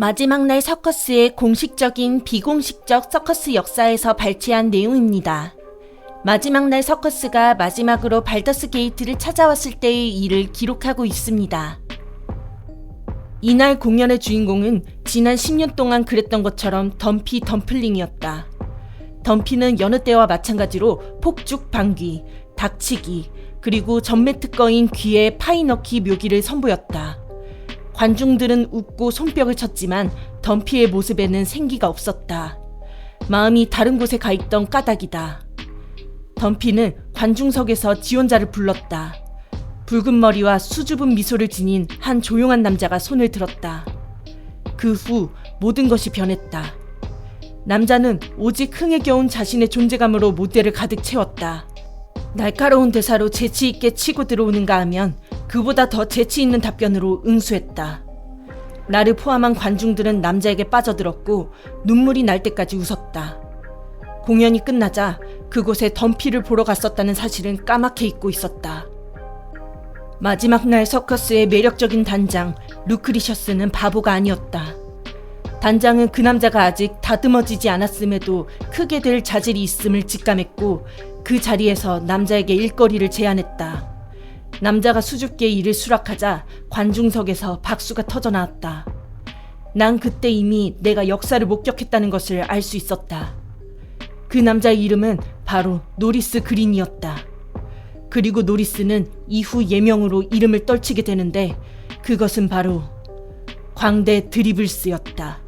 마지막 날 서커스의 공식적인 비공식적 서커스 역사에서 발췌한 내용입니다. 마지막 날 서커스가 마지막으로 발더스 게이트를 찾아왔을 때의 일을 기록하고 있습니다. 이날 공연의 주인공은 지난 10년 동안 그랬던 것처럼 덤피 덤플링이었다. 덤피는 여느 때와 마찬가지로 폭죽 방귀, 닥치기, 그리고 전매 특허인 귀에 파이 넣기 묘기를 선보였다. 관중들은 웃고 손뼉을 쳤지만 덤피의 모습에는 생기가 없었다. 마음이 다른 곳에 가 있던 까닭이다. 덤피는 관중석에서 지원자를 불렀다. 붉은 머리와 수줍은 미소를 지닌 한 조용한 남자가 손을 들었다. 그 후 모든 것이 변했다. 남자는 오직 흥에 겨운 자신의 존재감으로 무대를 가득 채웠다. 날카로운 대사로 재치 있게 치고 들어오는가 하면 그보다 더 재치 있는 답변으로 응수했다. 나를 포함한 관중들은 남자에게 빠져들었고 눈물이 날 때까지 웃었다. 공연이 끝나자 그곳에 덤피를 보러 갔었다는 사실은 까맣게 잊고 있었다. 마지막 날 서커스의 매력적인 단장 루크리셔스는 바보가 아니었다. 단장은 그 남자가 아직 다듬어지지 않았음에도 크게 될 자질이 있음을 직감했고 그 자리에서 남자에게 일거리를 제안했다. 남자가 수줍게 이를 수락하자 관중석에서 박수가 터져 나왔다. 난 그때 이미 내가 역사를 목격했다는 것을 알 수 있었다. 그 남자의 이름은 바로 노리스 그린이었다. 그리고 노리스는 이후 예명으로 이름을 떨치게 되는데 그것은 바로 광대 드리블스였다.